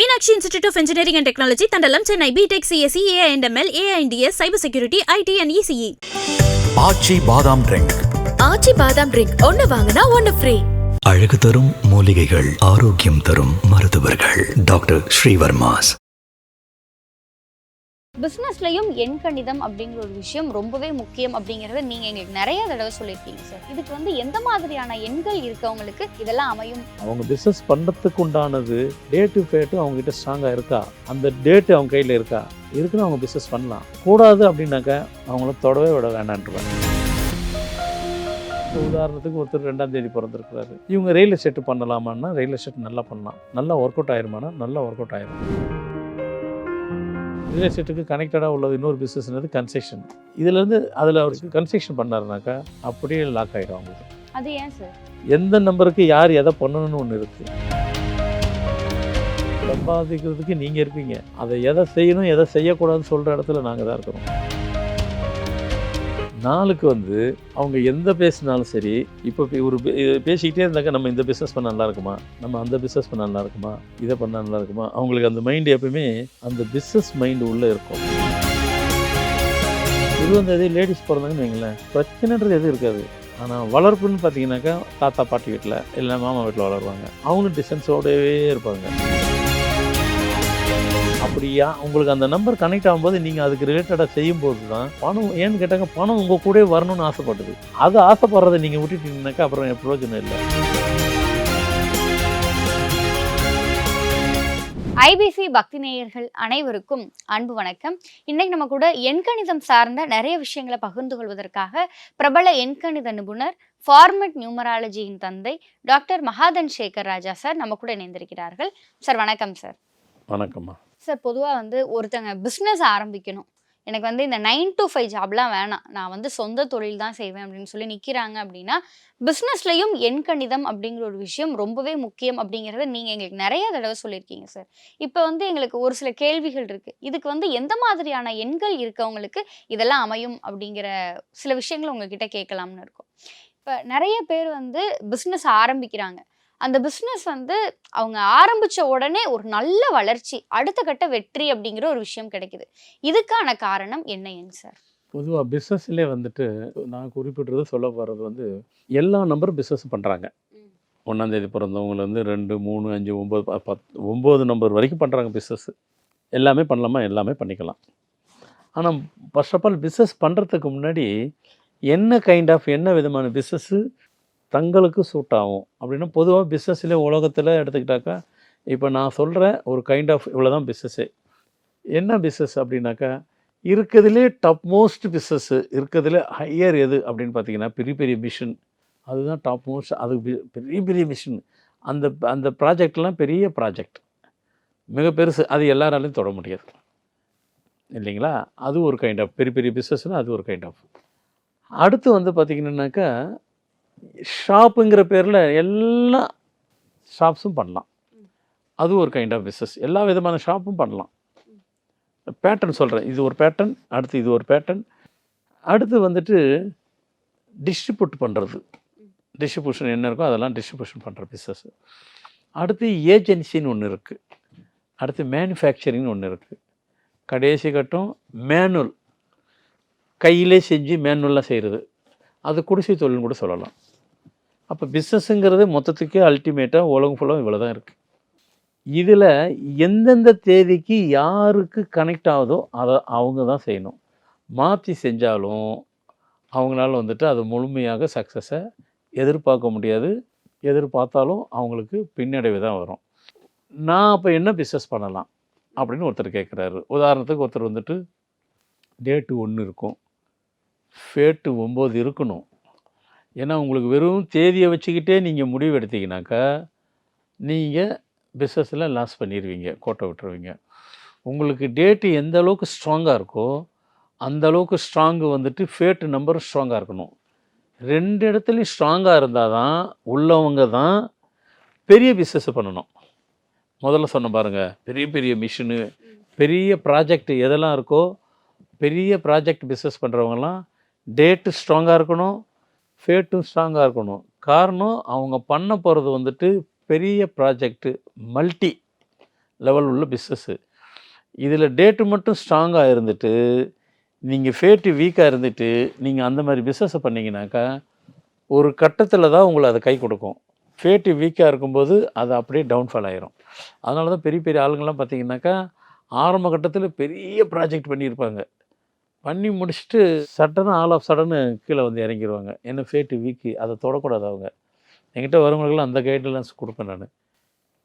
Of Engineering and Technology, Tandalam, Chennai, BTech, CSE, AINDML, AINDS, Cybersecurity, IT and E ECE. ஆச்சி பாதாம் drink ஆச்சி பாதாம் drink ஒன்னு வாங்கினா ஒன்னு free அழகு தரும் மூலிகைகள் ஆரோக்கியம் தரும் மருத்துவர்கள் டாக்டர் ஸ்ரீவர்மாஸ் பிஸ்னஸ்லையும் எண்கணிதம் அப்படிங்கிற ஒரு விஷயம் ரொம்பவே முக்கியம் அப்படிங்கிறத நீங்க எங்களுக்கு நிறைய தடவை சொல்லியிருக்கீங்க சார் இதுக்கு வந்து எந்த மாதிரியான எண்கள் இருக்கவங்களுக்கு இதெல்லாம் அமையும்? அவங்க பிஸ்னஸ் பண்ணுறதுக்கு உண்டானது டேட்டு ஃபேட்டு அவங்ககிட்ட ஸ்ட்ராங்காக இருக்கா? அந்த டேட்டு அவங்க கையில் இருக்கா? இருக்குன்னு அவங்க பிஸ்னஸ் பண்ணலாம். கூடாது அப்படின்னாக்கா அவங்கள தொடவே விட வேணான்றாங்க இப்போ உதாரணத்துக்கு ஒருத்தர் ரெண்டாம் தேதி பிறந்திருக்கிறாரு. இவங்க ரியல் எஸ்டேட் பண்ணலாமான்னா ரியல் எஸ்டேட் நல்லா பண்ணலாம். நல்லா ஒர்க் அவுட் ஆயிருமானா? நல்லா ஒர்க் அவுட் ஆயிரும். ரியல் எஸ்டேட்டுக்கு கனெக்டடாக உள்ளது இன்னொரு பிஸ்னஸ்ன்றது கன்ஸ்ட்ரக்ஷன் இதுலேருந்து அதில் அவருக்கு கன்ஸ்ட்ரக்ஷன் பண்ணாருனாக்கா அப்படியே லாக் ஆகிடும் அவங்களுக்கு அது ஏன் சார் எந்த நம்பருக்கு யார் எதை பண்ணணும்னு ஒன்று இருக்கு. சம்பாதிக்கிறதுக்கு நீங்கள் இருப்பீங்க. அதை எதை செய்யணும் எதை செய்யக்கூடாதுன்னு சொல்கிற இடத்துல நாங்கள் தான் இருக்கிறோம். நாளுக்கு வந்து அவங்க எந்த பேசினாலும் சரி இப்போ ஒரு பே- பேசிக்கிட்டே இருந்தாக்க நம்ம இந்த பிஸ்னஸ் பண்ண நல்லா இருக்குமா? நம்ம அந்த பிஸ்னஸ் பண்ண நல்லா இருக்குமா? இதை பண்ண நல்லா இருக்குமா? அவங்களுக்கு அந்த மைண்டு எப்பவுமே அந்த பிஸ்னஸ் மைண்டு உள்ளே இருக்கும். இருபதாந்தேதி லேடிஸ் பிறந்தாங்கன்னு வைங்களேன் பிரச்சனைன்றது எதுவும் இருக்காது. ஆனால் வளர்ப்புன்னு பார்த்தீங்கன்னாக்கா தாத்தா பாட்டி வீட்டில் இல்லை மாமா வீட்டில் வளருவாங்க. அவங்களும் டிஸ்டன்ஸோடவே இருப்பாங்க. அப்படியா? உங்களுக்கு அந்த நம்பர் கனெக்ட் ஆகும்போது நீங்கள் அதுக்கு ரிலேட்டடாக செய்யும்போது தான் பணம் ஏன்னு கேட்டாங்க பணம் உங்கள் கூடவே வரணும்னு ஆசைப்படுது அது ஆசைப்படுறதை நீங்கள் விட்டுட்டீங்கன்னாக்கா அப்புறம் பிரயோஜனம் இல்லை. ஐபிசி பக்தி நேயர்கள் அனைவருக்கும் அன்பு வணக்கம். இன்னைக்கு நம்ம கூட எண்கணிதம் சார்ந்த நிறைய விஷயங்களை பகிர்ந்து கொள்வதற்காக பிரபல எண்கணித நிபுணர் ஃபார்மட் நியூமராலஜியின் தந்தை டாக்டர் மகாதன் சேகர் ராஜா சார் நம்ம கூட இணைந்திருக்கிறார்கள். சார் வணக்கம் சார். வணக்கம்மா. சார் பொதுவாக வந்து ஒருத்தங்க பிஸ்னஸ் ஆரம்பிக்கணும். எனக்கு வந்து இந்த நைன் டு ஃபைவ் ஜாப்லாம் வேணாம். நான் வந்து சொந்த தொழில் தான் செய்வேன் அப்படின்னு சொல்லி நிற்கிறாங்க அப்படின்னா பிஸ்னஸ்லையும் எண்கணிதம் அப்படிங்கிற ஒரு விஷயம் ரொம்பவே முக்கியம் அப்படிங்கிறத நீங்கள் எங்களுக்கு நிறைய தடவை சொல்லியிருக்கீங்க சார். இப்போ வந்து எங்களுக்கு ஒரு சில கேள்விகள் இருக்குது இதுக்கு வந்து எந்த மாதிரியான எண்கள் இருக்கவங்களுக்கு இதெல்லாம் அமையும் அப்படிங்கிற சில விஷயங்களை உங்ககிட்ட கேட்கலாம்னு இருக்கும். இப்போ நிறைய பேர் வந்து பிஸ்னஸ் ஆரம்பிக்கிறாங்க. அந்த பிஸ்னஸ் வந்து அவங்க ஆரம்பிச்ச உடனே ஒரு நல்ல வளர்ச்சி அடுத்த கட்ட வெற்றி அப்படிங்கிற ஒரு விஷயம் கிடைக்குது. இதுக்கான காரணம் என்னங்க சார் பொதுவாக பிஸ்னஸ்லே வந்துட்டு நான் குறிப்பிட்றது சொல்ல போகிறது வந்து எல்லா நம்பரும் பிஸ்னஸ் பண்ணுறாங்க. ஒன்றாந்தேதி பிறந்தவங்கள வந்து ரெண்டு மூணு அஞ்சு ஒம்பது பத் ஒம்பது நம்பர் வரைக்கும் பண்ணுறாங்க பிஸ்னஸ் எல்லாமே பண்ணலாமா? எல்லாமே பண்ணிக்கலாம். ஆனால் ஃபர்ஸ்ட் ஆஃப் ஆல் பிஸ்னஸ் பண்ணுறதுக்கு முன்னாடி என்ன கைண்ட் ஆஃப் என்ன விதமான பிஸ்னஸ்ஸு தங்களுக்கு சூட் ஆகும். அப்படின்னா பொதுவாக பிஸ்னஸ்லேயே உலகத்தில் எடுத்துக்கிட்டாக்கா இப்போ நான் சொல்கிற ஒரு கைண்ட் ஆஃப் இவ்வளோ தான் பிஸ்னஸ்ஸு என்ன பிஸ்னஸ் அப்படின்னாக்கா இருக்கிறதுலே டாப் மோஸ்ட் பிஸ்னஸ்ஸு இருக்கிறதுல ஹையர் எது அப்படின்னு பார்த்தீங்கன்னா பெரிய பெரிய மிஷின் அதுதான் டாப் மோஸ்ட் அது பெரிய பெரிய மிஷின் அந்த அந்த ப்ராஜெக்ட்லாம் பெரிய ப்ராஜெக்ட் மிக பெருசு. அது எல்லாராலையும் தொட முடியாது. இல்லைங்களா? அது ஒரு கைண்ட் ஆஃப் பெரிய பெரிய பிஸ்னஸ்னால் அது ஒரு கைண்ட் ஆஃப் அடுத்து வந்து பார்த்திங்கன்னாக்கா ஷாப்புங்கிற பேரில் எல்லா ஷாப்ஸும் பண்ணலாம். அது ஒரு கைண்ட் ஆஃப் பிஸ்னஸ் எல்லா விதமான ஷாப்பும் பண்ணலாம். பேட்டர்ன் சொல்கிறேன் இது ஒரு பேட்டர்ன் அடுத்து இது ஒரு பேட்டர்ன் அடுத்து வந்துட்டு டிஸ்ட்ரிபியூட் பண்ணுறது டிஸ்ட்ரிபியூஷன் என்ன இருக்கோ அதெல்லாம் டிஸ்ட்ரிபியூஷன் பண்ணுற பிஸ்னஸ் அடுத்து ஏஜென்சின்னு ஒன்று இருக்குது அடுத்து மேனுஃபேக்சரிங்னு ஒன்று இருக்குது கடைசி கட்டம் மேனுவல் கையிலே செஞ்சு மேனுவலாக செய்கிறது அது குடிசை தொழில்னு கூட சொல்லலாம். அப்போ பிஸ்னஸ்ஸுங்கிறது மொத்தத்துக்கே அல்டிமேட்டாக உலகம் ஃபுல்லாக இவ்வளோ தான் இருக்குது இதில் எந்தெந்த தேதிக்கு யாருக்கு கனெக்ட் ஆகுதோ அதை அவங்க தான் செய்யணும். மாற்றி செஞ்சாலும் அவங்களால வந்துட்டு அது முழுமையாக சக்ஸஸை எதிர்பார்க்க முடியாது. எதிர்பார்த்தாலும் அவங்களுக்கு பின்னடைவு தான் வரும். நான் அப்போ என்ன பிஸ்னஸ் பண்ணலாம் அப்படின்னு ஒருத்தர் கேட்குறாரு உதாரணத்துக்கு ஒருத்தர் வந்துட்டு டேட்டு ஒன்று இருக்கும். ஃபேட்டு ஒம்பது இருக்கணும். ஏன்னா உங்களுக்கு வெறும் தேதியை வச்சுக்கிட்டே நீங்கள் முடிவு எடுத்தீங்கனாக்கா நீங்கள் பிஸ்னஸில் லாஸ் பண்ணிடுவீங்க கோட்டை விட்டுருவீங்க. உங்களுக்கு டேட்டு எந்த அளவுக்கு ஸ்ட்ராங்காக இருக்கோ அந்த அளவுக்கு ஸ்ட்ராங்கு வந்துட்டு ஃபேட்டு நம்பரும் ஸ்ட்ராங்காக இருக்கணும். ரெண்டு இடத்துலையும் ஸ்ட்ராங்காக இருந்தால் தான் உள்ளவங்க தான் பெரிய பிஸ்னஸ் பண்ணணும். முதல்ல சொன்ன பாருங்கள் பெரிய பெரிய மிஷினு பெரிய ப்ராஜெக்ட் எதெல்லாம் இருக்கோ பெரிய ப்ராஜெக்ட் பிஸ்னஸ் பண்ணுறவங்கலாம் டேட்டு ஸ்ட்ராங்காக இருக்கணும். ஃபேட்டும் ஸ்ட்ராங்காக இருக்கணும். காரணம் அவங்க பண்ண போகிறது வந்துட்டு பெரிய ப்ராஜெக்ட்டு மல்டி லெவல் உள்ள பிஸ்னஸ்ஸு இதில் டேட்டு மட்டும் ஸ்ட்ராங்காக இருந்துட்டு நீங்கள் ஃபேட்டு வீக்காக இருந்துட்டு நீங்கள் அந்த மாதிரி பிஸ்னஸை பண்ணீங்கன்னாக்கா ஒரு கட்டத்தில் தான் உங்களை அதை கை கொடுக்கும். ஃபேட்டு வீக்காக இருக்கும்போது அது அப்படியே டவுன்ஃபால் ஆகிரும் அதனால தான் பெரிய பெரிய ஆளுங்கள்லாம் பார்த்தீங்கன்னாக்கா ஆரம்ப கட்டத்தில் பெரிய ப்ராஜெக்ட் பண்ணியிருப்பாங்க. பண்ணி முடிச்சுட்டு சடனாக ஆல் ஆஃப் சடனு கீழே வந்து இறங்கிடுவாங்க என்ன ஃபேட்டு வீக்கு அதை தொடக்கூடாது அவங்க. என்கிட்ட வரவங்களுக்கெல்லாம் அந்த கைட்லைன்ஸ் கொடுப்பேன் நான்.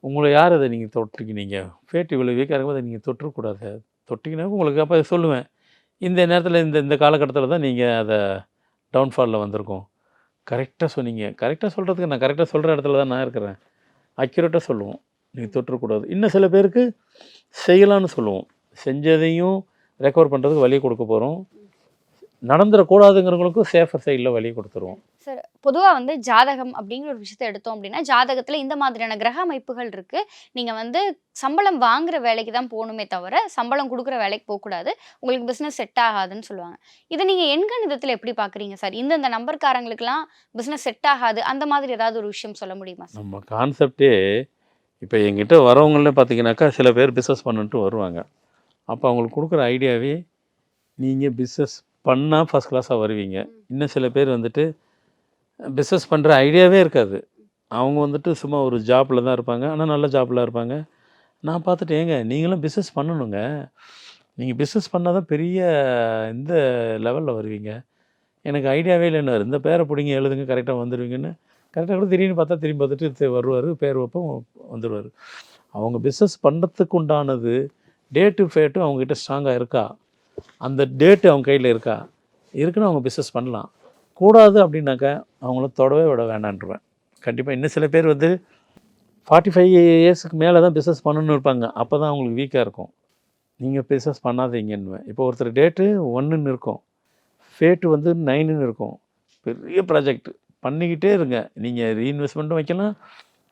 உங்களை யார் அதை நீங்கள் தொட்டிருக்கீங்க? ஃபேட்டு இவ்வளோ வீக்காக இருக்கும்போது நீங்கள் தொட்டுறக்கூடாது தொட்டிங்கன்னா உங்களுக்கு அப்போ சொல்லுவேன். இந்த நேரத்தில் இந்த இந்த காலகட்டத்தில் தான் நீங்கள் அதை டவுன்ஃபாலில் வந்திருக்கோம். கரெக்டாக சொன்னீங்க. கரெக்டாக சொல்கிறதுக்கு நான் கரெக்டாக சொல்கிற இடத்துல தான் நான் இருக்கிறேன். அக்யூரேட்டாக சொல்லுவோம். நீங்கள் தொட்டுறக்கூடாது இன்னும் சில பேருக்கு செய்யலான்னு சொல்லுவோம். செஞ்சதையும் ரெக்கவர் பண்ணுறதுக்கு வழி கொடுக்க போகிறோம் நடந்துடக்கூடாதுங்கிறவங்களுக்கும் சேஃபர் சைடில் வழி கொடுத்துருவோம். சார் பொதுவாக வந்து ஜாதகம் அப்படிங்கிற ஒரு விஷயத்தை எடுத்தோம் அப்படின்னா ஜாதகத்தில் இந்த மாதிரியான கிரக அமைப்புகள் இருக்கு. நீங்கள் வந்து சம்பளம் வாங்குற வேலைக்கு தான் போகணுமே தவிர சம்பளம் கொடுக்குற வேலைக்கு போகக்கூடாது. உங்களுக்கு பிஸ்னஸ் செட் ஆகாதுன்னு சொல்லுவாங்க. இதை நீங்கள் எண்கணிதத்தில் எப்படி பார்க்குறீங்க சார் இந்தந்த நம்பர்காரங்களுக்குலாம் பிஸ்னஸ் செட் ஆகாது. அந்த மாதிரி ஏதாவது ஒரு விஷயம் சொல்ல முடியுமா சார் நம்ம கான்செப்டே இப்போ எங்கிட்ட வரவங்களே பார்த்தீங்கன்னாக்கா சில பேர் பிஸ்னஸ் பண்ணிட்டு வருவாங்க. அப்போ அவங்களுக்கு கொடுக்குற ஐடியாவே நீங்கள் பிஸ்னஸ் பண்ணால் ஃபஸ்ட் கிளாஸாக வருவீங்க. இன்னும் சில பேர் வந்துட்டு பிஸ்னஸ் பண்ணுற ஐடியாவே இருக்காது. அவங்க வந்துட்டு சும்மா ஒரு ஜாப்பில் தான் இருப்பாங்க. ஆனால் நல்ல ஜாப்பில் இருப்பாங்க. நான் பார்த்துட்டு ஏங்க நீங்களும் பிஸ்னஸ் பண்ணணுங்க. நீங்கள் பிஸ்னஸ் பண்ணால் தான் பெரிய இந்த லெவலில் வருவீங்க. எனக்கு ஐடியாவே இல்லைன்னு இந்த பேரை பிடிங்க எழுதுங்க கரெக்டாக வந்துடுவீங்கன்னு கரெக்டாக கூட திடீர்னு பார்த்தா திரும்பி பார்த்துட்டு வருவார் பேர் வைப்போம் வந்துடுவார் அவங்க பிஸ்னஸ் பண்ணுறதுக்கு உண்டானது டேட்டு ஃபேட்டும் அவங்ககிட்ட ஸ்ட்ராங்காக இருக்கா? அந்த டேட்டு அவங்க கையில் இருக்கா? இருக்குன்னு அவங்க பிஸ்னஸ் பண்ணலாம். கூடாது அப்படின்னாக்கா அவங்கள தொடவே விட வேண்டான்ருவேன் கண்டிப்பாக இன்னும் சில பேர் வந்து ஃபார்ட்டி ஃபைவ் இயர்ஸுக்கு மேலே தான் பிஸ்னஸ் பண்ணணும்னு இருப்பாங்க. அப்போ தான் அவங்களுக்கு வீக்காக இருக்கும். நீங்கள் பிஸ்னஸ் பண்ணாதீங்கன்னுவேன். இப்போ ஒருத்தர் டேட்டு ஒன்றுன்னு இருக்கும். ஃபேட்டு வந்து நைனுன்னு இருக்கும். பெரிய ப்ராஜெக்ட் பண்ணிக்கிட்டே இருங்க. நீங்கள் ரீஇன்வெஸ்ட்மெண்ட்டும் வைக்கலாம்.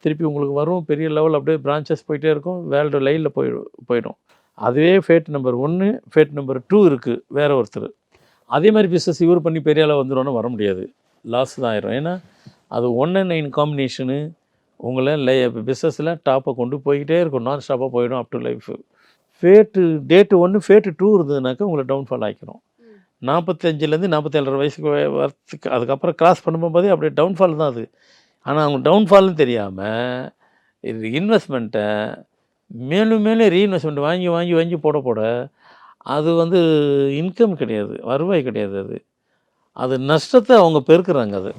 திருப்பி உங்களுக்கு வரும். பெரிய லெவல் அப்படியே பிரான்ச்சஸ் போயிட்டே இருக்கும். வேல்டு லைனில் போய் போயிடும். அதுவே ஃபேட் நம்பர் ஒன்று ஃபேட் நம்பர் டூ இருக்குது வேற ஒருத்தர். அதே மாதிரி பிஸ்னஸ் இவர் பண்ணி பெரிய அளவு வந்துடும்னு வர முடியாது. லாஸ் தான் ஆயிரும். ஏன்னா அது ஒன் அண்ட் நைன் காம்பினேஷனு உங்களை லை பிஸ்னஸில் டாப்பை கொண்டு போய்கிட்டே இருக்கும். நான் ஸ்டாப்பாக போயிடும் up to life fate date ஒன்று ஃபேட்டு டூ இருந்ததுனாக்கா உங்களை டவுன்ஃபால் ஆக்கிரும். நாற்பத்தஞ்சிலேருந்து நாற்பத்தேழரை வயசுக்கு வரத்துக்கு அதுக்கப்புறம் கிராஸ் பண்ணும்போதே அப்படியே டவுன்ஃபால் தான் அது. ஆனால் அவங்க டவுன்ஃபால்னு தெரியாமல் இது இன்வெஸ்ட்மெண்ட்டை மேலும் மேலும் ரீஇன்வெஸ்ட்மெண்ட் வாங்கி வாங்கி வாங்கி போட போட அது வந்து இன்கம் கிடையாது. வருவாய் கிடையாது அது. அது நஷ்டத்தை அவங்க பெருக்கிறாங்க அது.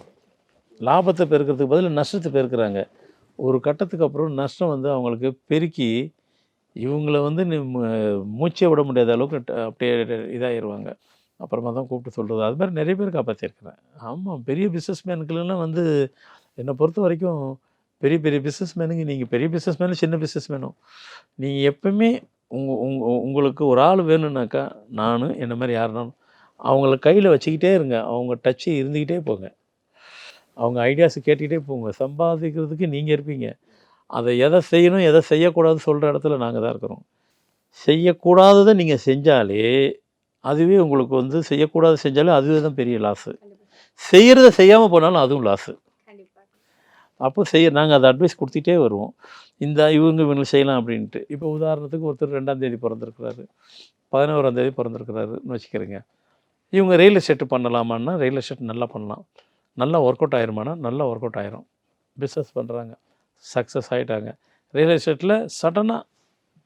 லாபத்தை பெருக்கிறதுக்கு பதில் நஷ்டத்தை பெருக்கிறாங்க. ஒரு கட்டத்துக்கு அப்புறம் நஷ்டம் வந்து அவங்களுக்கு பெருக்கி இவங்கள வந்து நீ மூச்சே விட முடியாத அளவுக்கு அப்படியே இதாகிடுவாங்க அப்புறமா தான் கூப்பிட்டு சொல்கிறது அது மாதிரி நிறைய பேர் காப்பாற்றிருக்கிறேன் ஆமாம் பெரிய பிஸ்னஸ் பிஸ்னஸ்மேனுக்குலாம் வந்து என்னை பொறுத்த வரைக்கும் பெரிய பெரிய பிஸ்னஸ்மேனுங்க நீங்கள் பெரிய பிஸ்னஸ்மேனும் சின்ன பிஸ்னஸ்மேனும் நீங்கள் எப்பவுமே உங்க உங்க உங்களுக்கு ஒரு ஆள் வேணும்னாக்கா நானும் என்ன மாதிரி யாருனாலும் அவங்கள கையில் வச்சுக்கிட்டே இருங்க. அவங்க டச்சு இருந்துக்கிட்டே போங்க. அவங்க ஐடியாஸ் கேட்டுக்கிட்டே போங்க. சம்பாதிக்கிறதுக்கு நீங்கள் இருப்பீங்க. அதை எதை செய்யணும் எதை செய்யக்கூடாது சொல்கிற இடத்துல நாங்கள் தான் இருக்கிறோம். செய்யக்கூடாததை நீங்கள் செஞ்சாலே அதுவே உங்களுக்கு வந்து செய்யக்கூடாது செஞ்சாலே அதுவே தான் பெரிய லாஸு செய்கிறத செய்யாமல் போனாலும் அதுவும் லாஸு அப்போ செய்ய நாங்கள் அதை அட்வைஸ் கொடுத்துட்டே வருவோம். இந்த இவங்க இவங்க செய்யலாம் அப்படின்ட்டு. இப்போ உதாரணத்துக்கு ஒருத்தர் ரெண்டாம் தேதி பிறந்திருக்கிறாரு. பதினோராம் தேதி பிறந்திருக்கிறாருன்னு வச்சுக்கிறேங்க. இவங்க ரியல் எஸ்டேட் பண்ணலாமான்னா ரியல் எஸ்டேட் நல்லா பண்ணலாம். நல்லா ஒர்க் அவுட் ஆயிருமானா நல்லா ஒர்க் அவுட் ஆயிரும். பிஸ்னஸ் பண்ணுறாங்க சக்ஸஸ் ஆகிட்டாங்க ரியல் எஸ்டேட்டில் சடனாக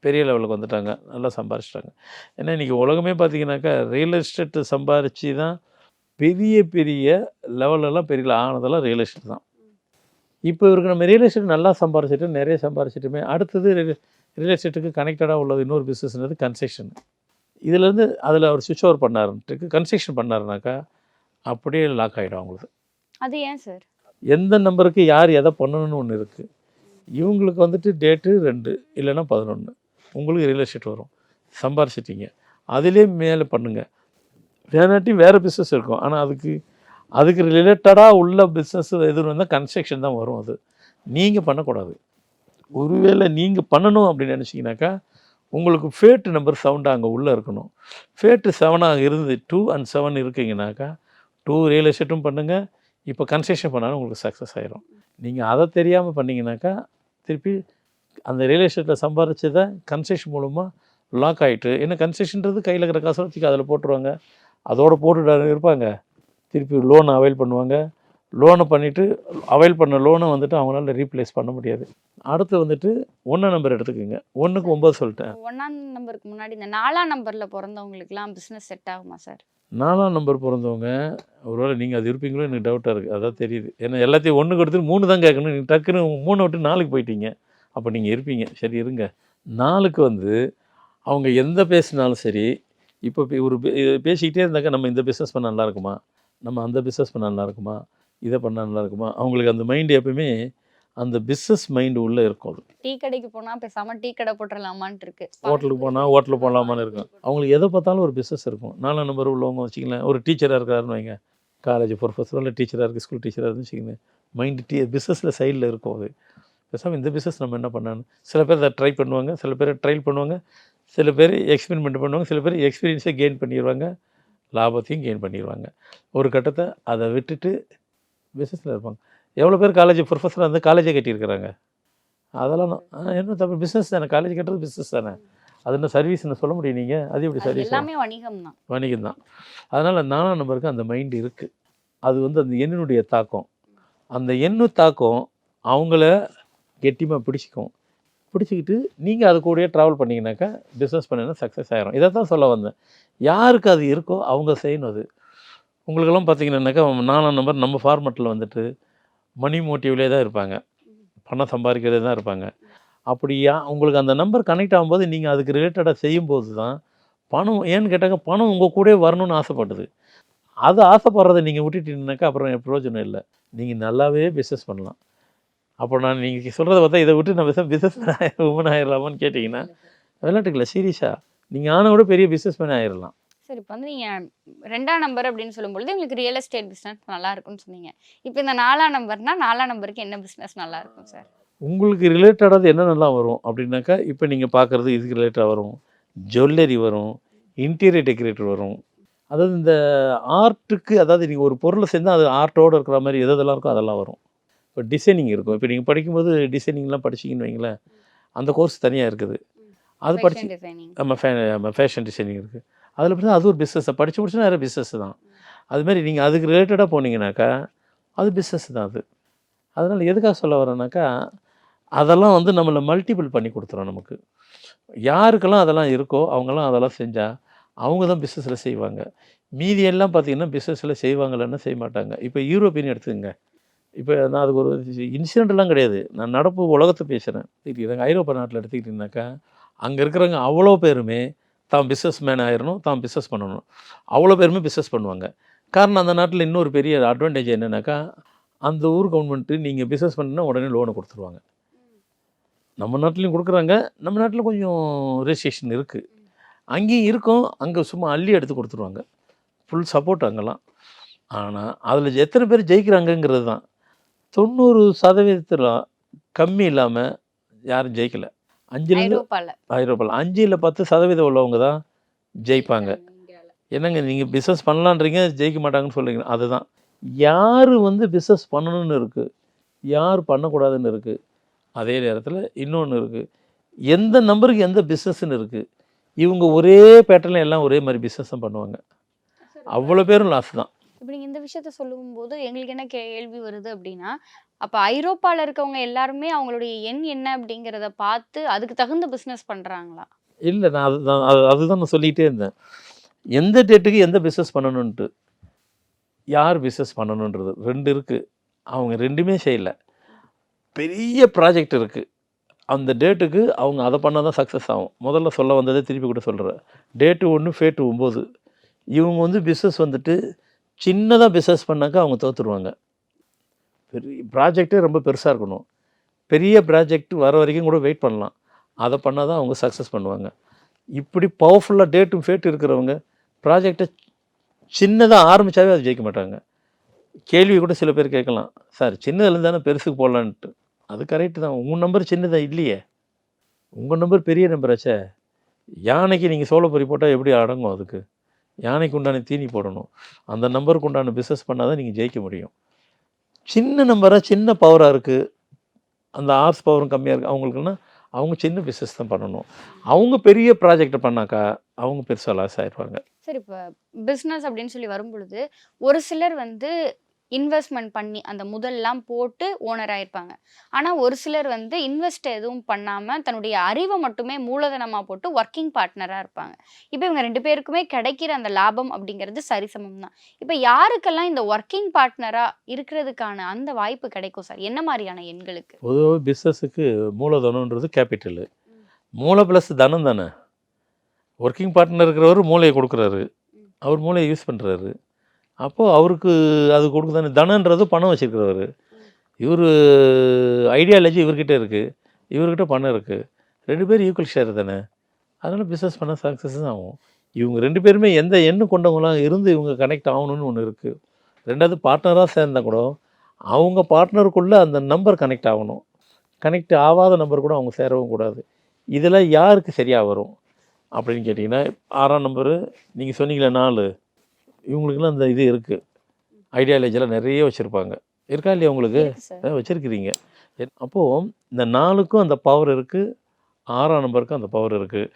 பெரிய லெவலுக்கு வந்துட்டாங்க. நல்லா சம்பாரிச்சிட்டாங்க. ஏன்னா இன்றைக்கி உலகமே பார்த்தீங்கன்னாக்கா ரியல் எஸ்டேட்டு சம்பாரித்து தான் பெரிய பெரிய லெவலெல்லாம் பெரிய ஆனதெல்லாம் ரியல் எஸ்டேட் தான். இப்போ இவருக்கு நம்ம ரியல் எஸ்டேட் நல்லா சம்பாரிச்சிட்டு நிறைய சம்பாரிச்சிட்டுமே அடுத்தது ரியல் எஸ்டேட்டுக்கு கனெக்டடாக உள்ளது இன்னொரு பிஸ்னஸ்ன்றது கன்ஸ்ட்ரக்ஷன் இதுலேருந்து அதில் அவர் சுவிட்ச் ஓவர் பண்ணாருன்ட்டு கன்ஸ்ட்ரக்ஷன் பண்ணாருனாக்கா அப்படியே லாக் ஆகிடும் அவங்களுக்கு. அது ஏன் சார் எந்த நம்பருக்கு யார் எதை பண்ணணும்னு ஒன்று இருக்குது இவங்களுக்கு வந்துட்டு டேட்டு ரெண்டு இல்லைன்னா பதினொன்று உங்களுக்கு ரியல் எஸ்டேட் வரும். சம்பாரிச்சிட்டீங்க. அதிலே மேலே பண்ணுங்க. வேணாட்டி வேறு பிஸ்னஸ் இருக்கும். ஆனால் அதுக்கு அதுக்கு ரிலேட்டடாக உள்ள பிஸ்னஸ் எதுன்னு இருந்தால் கன்ஸ்ட்ரக்ஷன் தான் வரும் அது. நீங்கள் பண்ணக்கூடாது. ஒருவேளை நீங்கள் பண்ணணும் அப்படின்னு நினச்சிங்கனாக்கா உங்களுக்கு ஃபேட்டு நம்பர் சவுண்டு அங்கே உள்ளே இருக்கணும். ஃபேட்டு செவனாக இருந்து டூ அண்ட் செவன் இருக்கீங்கனாக்கா டூ ரியல் எஸ்டேட்டும் பண்ணுங்கள் இப்போ கன்ஸ்ட்ரக்ஷன் பண்ணாலும் உங்களுக்கு சக்ஸஸ் ஆயிரும். நீங்கள் அதை தெரியாமல் பண்ணிங்கனாக்கா திருப்பி அந்த ரியல் எஸ்டேட்டில் சம்பாரிச்சதை கன்ஸ்ட்ரக்ஷன் மூலமாக லாக் ஆகிட்டு ஏன்னா கன்ஸ்ட்ரக்ஷன்றது கையில் இருக்கிற காசை அதில் போட்டுருவாங்க. அதோட போட்டுட்டு இருப்பாங்க. திருப்பி லோன் அவைல் பண்ணுவாங்க. லோனை பண்ணிவிட்டு அவைல் பண்ண லோனை வந்துட்டு அவங்களால ரீப்ளேஸ் பண்ண முடியாது. அடுத்து வந்துட்டு ஒன்றாம் நம்பர் எடுத்துக்கோங்க. ஒன்றுக்கு ஒம்பது சொல்லிட்டேன். ஒன்றாம் நம்பருக்கு முன்னாடி இந்த நாலாம் நம்பரில் பிறந்தவங்களுக்குலாம் பிஸ்னஸ் செட் ஆகுமா சார் நாலாம் நம்பர் பிறந்தவங்க ஒருவேளை நீங்கள் அது இருப்பீங்களோ எனக்கு டவுட்டாக இருக்குது அதான் தெரியுது. ஏன்னா எல்லாத்தையும் ஒன்றுக்கு எடுத்து மூணு தான் கேட்கணும். நீங்கள் டக்குன்னு மூணை விட்டு நாலுக்கு போயிட்டீங்க. அப்போ நீங்கள் இருப்பீங்க. சரி இருங்க. நாலுக்கு வந்து அவங்க எந்த பேசினாலும் சரி இப்போ ஒரு பேசிக்கிட்டே இருந்தாக்கா நம்ம இந்த பிஸ்னஸ் பண்ண நல்லா இருக்குமா? நம்ம அந்த பிஸ்னஸ் பண்ண நல்லா இருக்குமா இதை பண்ண நல்லா இருக்குமா அவங்களுக்கு அந்த மைண்டு எப்பவுமே அந்த பிஸ்னஸ் மைண்டு உள்ளே இருக்கும் அது. டீ கடைக்கு போனால் பேசாமல் டீ கடை போட்டுடலாமான்ட்டு இருக்கு ஹோட்டலுக்கு போனால் ஹோட்டலுக்கு போகலாமான்னு இருக்கும். அவங்களுக்கு எதை பார்த்தாலும் ஒரு பிஸ்னஸ் இருக்கும். நாலாம் நம்பர் உள்ளவங்க வச்சிங்களேன் ஒரு டீச்சராக இருக்காருன்னு வைங்க. காலேஜ் ப்ரொஃபஸரோ இல்லை டீச்சராக இருக்குது ஸ்கூல் டீச்சராக இருந்து வச்சுக்கோங்க மைண்டு டீ பிஸ்னஸில் சைடில் இருக்கும் அது. பேசாமல் இந்த பிஸ்னஸ் நம்ம என்ன பண்ணணும்? சில பேர் அதை ட்ரை பண்ணுவாங்க. சில பேர் ட்ரைல் பண்ணுவாங்க. சில பேர் எக்ஸ்பெரிமெண்ட் பண்ணுவாங்க. சில பேர் எக்ஸ்பீரியன்ஸை கெயின் பண்ணிடுவாங்க. லாபத்தையும் கெயின் பண்ணிடுவாங்க ஒரு கட்டத்தை அதை விட்டுட்டு பிஸ்னஸில் இருப்பாங்க. எவ்வளோ பேர் காலேஜ் ப்ரொஃபஸராக இருந்து காலேஜே கட்டியிருக்கிறாங்க? அதெல்லாம் என்ன தப்பு? பிஸ்னஸ் தானே. காலேஜ் கட்டுறது பிஸ்னஸ் தானே. அது என்ன சர்வீஸ்னு சொல்ல முடியும் நீங்கள் அது எப்படி சர்வீஸ் எல்லாமே வணிகம் தான். வணிகம் தான். அதனால் நாலாம் நம்பருக்கு அந்த மைண்ட் இருக்குது அது வந்து அந்த எண்ணினுடைய தாக்கம். அந்த எண்ணு தாக்கம் அவங்கள கெட்டியமாக பிடிச்சிக்கும். பிடிச்சிக்கிட்டு நீங்கள் அது கூடயே ட்ராவல் பண்ணிங்கனாக்கா பிஸ்னஸ் பண்ணினா சக்ஸஸ் ஆகிரும் இதை தான் சொல்ல வந்தேன். யாருக்கு அது இருக்கோ அவங்க செய்யணும் அது. உங்களுக்கெல்லாம் பார்த்தீங்கன்னாக்கா நாலாம் நம்பர் நம்ம ஃபார்மெட்டில் வந்துட்டு மணி மோட்டிவ்லேயே தான் இருப்பாங்க. பணம் சம்பாதிக்கிறதே தான் இருப்பாங்க. அப்படியா உங்களுக்கு அந்த நம்பர் கனெக்ட் ஆகும்போது நீங்கள் அதுக்கு ரிலேட்டடாக செய்யும்போது தான் பணம் ஏன்னு கேட்டாக்க பணம் உங்கள் கூடயே வரணும்னு ஆசைப்படுது அது ஆசைப்படுறதை நீங்கள் விட்டுட்டீங்கன்னாக்கா அப்புறம் பிரயோஜனம் இல்லை. நீங்கள் நல்லாவே பிஸ்னஸ் பண்ணலாம். அப்போ நான் நீங்கள் சொல்கிறத பார்த்தா இதை விட்டு நான் பிஸ்னஸ் பிஸ்னஸ் உமன் ஆயிடலாமான்னு கேட்டிங்கன்னா விளையாட்டுக்கல சீரியஸாக நீங்கள் ஆன விட பெரிய பிஸ்னஸ் மேன் ஆயிடலாம் சரி இப்போ வந்து நீங்கள் ரெண்டாம் நம்பர் அப்படின்னு சொல்லும்பொழுது உங்களுக்கு ரியல் எஸ்டேட் பிஸ்னஸ் நல்லா இருக்கும்னு சொன்னீங்க. இப்போ இந்த நாலாம் நம்பர்னா நாலாம் நம்பருக்கு என்ன பிஸ்னஸ் நல்லா இருக்கும் சார் உங்களுக்கு ரிலேட்டடானது என்னென்னலாம் வரும் அப்படின்னாக்கா இப்போ நீங்கள் பார்க்குறது இதுக்கு ரிலேட்டடாக வரும். ஜுவல்லரி வரும். இன்டீரியர் டெக்கரேட்டர் வரும். அதாவது இந்த ஆர்ட்டுக்கு அதாவது நீங்கள் ஒரு பொருளை செஞ்சால் அது ஆர்ட்டோடு இருக்கிற மாதிரி எது எதெல்லாம் இருக்கோ அதெல்லாம் வரும். இப்போ டிசைனிங் இருக்கும். இப்போ நீங்கள் படிக்கும்போது டிசைனிங்லாம் படிச்சிங்கன்னு வைங்களேன் அந்த கோர்ஸ் தனியாக இருக்குது. அது படிச்சு நம்ம ஃபே நம்ம ஃபேஷன் டிசைனிங் இருக்குது அதில் பார்த்தா அது ஒரு பிஸ்னஸ் படித்து முடிச்சுன்னா நிறைய பிஸ்னஸ் தான். அதுமாரி நீங்கள் அதுக்கு ரிலேட்டடாக போனீங்கன்னாக்கா அது பிஸ்னஸ் தான் அது. அதனால் எதுக்காக சொல்ல வரேன்னாக்கா அதெல்லாம் வந்து நம்மளை மல்டிபிள் பண்ணி கொடுத்துரும் நமக்கு. யாருக்கெல்லாம் அதெல்லாம் இருக்கோ அவங்கெல்லாம் அதெல்லாம் செஞ்சால் அவங்க தான் பிஸ்னஸில் செய்வாங்க. மீதி எல்லாம் பார்த்தீங்கன்னா பிஸ்னஸில் செய்வாங்களான்னு செய்ய மாட்டாங்க. இப்போ யூரோப்பியன் எடுத்துக்கங்க. இப்போ நான் அதுக்கு ஒரு இன்சிடெண்ட்லாம் கிடையாது. நான் நடப்பு உலகத்தை பேசுகிறேன் இது ஐரோப்பா நாட்டில் எடுத்துக்கிட்டிங்கனாக்கா அங்கே இருக்கிறவங்க அவ்வளோ பேருமே தான் பிஸ்னஸ் மேன் ஆயிடணும் தான் பிஸ்னஸ் பண்ணணும். அவ்வளோ பேருமே பிஸ்னஸ் பண்ணுவாங்க. காரணம் அந்த நாட்டில் இன்னொரு பெரிய அட்வான்டேஜ் என்னென்னாக்கா அந்த ஊர் கவர்மெண்ட்டு நீங்கள் பிஸ்னஸ் பண்ணுன்னா உடனே லோனை கொடுத்துருவாங்க. நம்ம நாட்டிலையும் கொடுக்குறாங்க. நம்ம நாட்டில் கொஞ்சம் ரெஜிஸ்ட்ரேஷன் இருக்குது அங்கேயும் இருக்கும். அங்கே சும்மா அள்ளி எடுத்து கொடுத்துருவாங்க. ஃபுல் சப்போர்ட் அங்கெல்லாம். ஆனால் அதில் எத்தனை பேர் ஜெயிக்கிறாங்கங்கிறது தான். தொண்ணூறு சதவீதத்தில் கம்மி இல்லாமல் யாரும் ஜெயிக்கலை. அஞ்சுலேருந்து ஐரோப்பாவில் அஞ்சு இல்லை பத்து சதவீதம் உள்ளவங்க தான் ஜெயிப்பாங்க. என்னங்க நீங்கள் பிஸ்னஸ் பண்ணலான்றீங்க ஜெயிக்க மாட்டாங்கன்னு சொல்கிறீங்க அதுதான். யார் வந்து பிஸ்னஸ் பண்ணணும்னு இருக்குது யார் பண்ணக்கூடாதுன்னு இருக்குது அதே நேரத்தில் இன்னொன்று இருக்குது எந்த நம்பருக்கு எந்த பிஸ்னஸ்ன்னு இருக்குது இவங்க ஒரே பேட்டர்னில் எல்லாம் ஒரே மாதிரி பிஸ்னஸ் தான் பண்ணுவாங்க. அவ்வளோ பேரும் லாஸ் தான். இப்போ நீங்கள் இந்த விஷயத்த சொல்லும்போது எங்களுக்கு என்ன கேள்வி வருது அப்படின்னா அப்போ ஐரோப்பாவில் இருக்கவங்க எல்லாருமே அவங்களுடைய எண் என்ன அப்படிங்கிறத பார்த்து அதுக்கு தகுந்த பிஸ்னஸ் பண்ணுறாங்களா இல்லை நான் அதுதான் அது அதுதான் நான் சொல்லிகிட்டே இருந்தேன். எந்த டேட்டுக்கு எந்த பிஸ்னஸ் பண்ணணுன்ட்டு யார் பிஸ்னஸ் பண்ணணுன்றது ரெண்டு இருக்குது அவங்க ரெண்டுமே செய்யலை. பெரிய ப்ராஜெக்ட் இருக்குது அந்த டேட்டுக்கு அவங்க அதை பண்ணால் தான் சக்ஸஸ் ஆகும். முதல்ல சொல்ல வந்ததே திருப்பி கூட சொல்கிறேன் டேட்டு ஒன்று ஃபேட்டு ஒம்பது. இவங்க வந்து பிஸ்னஸ் வந்துட்டு சின்னதாக பிஸ்னஸ் பண்ணாக்கா அவங்க தோற்றுருவாங்க பெரிய ப்ராஜெக்டே ரொம்ப பெருசாக இருக்கணும். பெரிய ப்ராஜெக்ட் வர வரைக்கும் கூட வெயிட் பண்ணலாம். அதை பண்ணால் தான் அவங்க சக்ஸஸ் பண்ணுவாங்க. இப்படி பவர்ஃபுல்லாக டேட்டும் ஃபேட்டு இருக்கிறவங்க ப்ராஜெக்டை சின்னதாக ஆரம்பித்தாவே அது ஜெயிக்க மாட்டாங்க. கேள்வி கூட சில பேர் கேட்கலாம். சார் சின்னதுலேருந்து தானே பெருசுக்கு போடலான்ட்டு. அது கரெக்டு தான். உங்கள் நம்பர் சின்னதாக இல்லையே. உங்கள் நம்பர் பெரிய நம்பராச்சே யானைக்கு நீங்கள் சோளப்பொரி போட்டால் எப்படி அடங்கும் அதுக்கு? யானைக்கு உண்டான தீனி போடணும். அந்த நம்பருக்கு உண்டான பிஸ்னஸ் பண்ணால் தான் நீங்கள் ஜெயிக்க முடியும். சின்ன நம்பராக சின்ன பவராக இருக்குது அந்த ஆர்ஸ் பவரும் கம்மியாக இருக்குது அவங்களுக்குன்னா அவங்க சின்ன பிஸ்னஸ் தான் பண்ணணும். அவங்க பெரிய ப்ராஜெக்ட் பண்ணாக்கா அவங்க பெருசாக லாஸ் ஆயிடுவாங்க சரி இப்போ பிஸ்னஸ் அப்படின்னு சொல்லி வரும்பொழுது ஒரு சிலர் வந்து இன்வெஸ்ட்மெண்ட் பண்ணி அந்த முதல்லாம் போட்டு ஓனர் ஆயிருப்பாங்க. ஆனால் ஒரு சிலர் வந்து இன்வெஸ்ட் எதுவும் பண்ணாமல் தன்னுடைய அறிவை மட்டுமே மூலதனமாக போட்டு ஒர்க்கிங் பார்ட்னராக இருப்பாங்க. இப்போ இவங்க ரெண்டு பேருக்குமே கிடைக்கிற அந்த லாபம் அப்படிங்கிறது சரிசமம் தான். இப்போ யாருக்கெல்லாம் இந்த ஒர்க்கிங் பார்ட்னராக இருக்கிறதுக்கான அந்த வாய்ப்பு கிடைக்கும் சார்? என்ன மாதிரியான எண்களுக்கு? பொதுவாக பிஸ்னஸுக்கு மூலதனன்றது கேபிட்டலு மூளை ப்ளஸ் தனம் தானே. ஒர்க்கிங் பார்ட்னர் இருக்கிறவர் மூளையை கொடுக்குறாரு. அவர் மூளையை யூஸ் பண்ணுறாரு அப்போது அவருக்கு அது கொடுக்கு தானே தனன்றது பணம் வச்சுருக்கிறவர். இவர் ஐடியாலஜி இவர்கிட்ட இருக்குது இவர்கிட்ட பணம் இருக்குது ரெண்டு பேரும் ஈக்குவல் ஷேர் தானே? அதனால் பிஸ்னஸ் பண்ண சக்ஸஸ் ஆகும். இவங்க ரெண்டு பேருமே எந்த எண்ணு கொண்டவங்களாம் இருந்து இவங்க கனெக்ட் ஆகணும்னு ஒன்று இருக்குது ரெண்டாவது பார்ட்னராக சேர்ந்தா கூட அவங்க பார்ட்னருக்குள்ளே அந்த நம்பர் கனெக்ட் ஆகணும். கனெக்ட் ஆகாத நம்பர் கூட அவங்க சேரவும் கூடாது. இதெல்லாம் யாருக்கு சரியாக வரும்? அப்படின்னு கேட்டிங்கன்னா ஆறாம் நம்பரு நீங்கள் சொன்னீங்களே நாலு. இவங்களுக்குலாம் அந்த இது இருக்குது ஐடியாலஜிலாம் நிறைய வச்சுருப்பாங்க. இருக்கா இல்லையா உங்களுக்கு? வச்சுருக்கிறீங்க. அப்போது இந்த நாலுக்கும் அந்த பவர் இருக்குது ஆறாம் நம்பருக்கும் அந்த பவர் இருக்குது